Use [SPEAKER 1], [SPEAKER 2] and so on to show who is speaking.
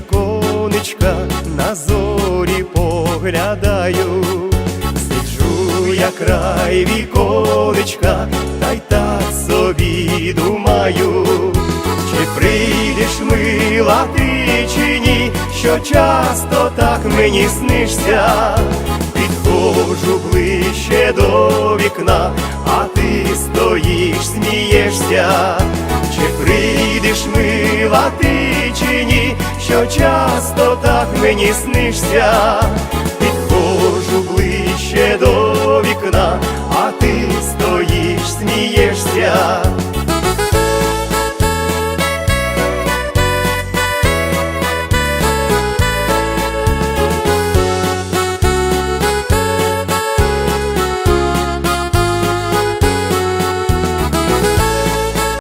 [SPEAKER 1] віконечка на зорі поглядаю, сиджу я край віконечка, та й так собі думаю, чи прийдеш мила ти чи ні, що часто так мені снишся, підходжу ближче до вікна, а ти стоїш, смієшся, чи прийдеш мила ти часто так мені снишся, підходжу ближче до вікна,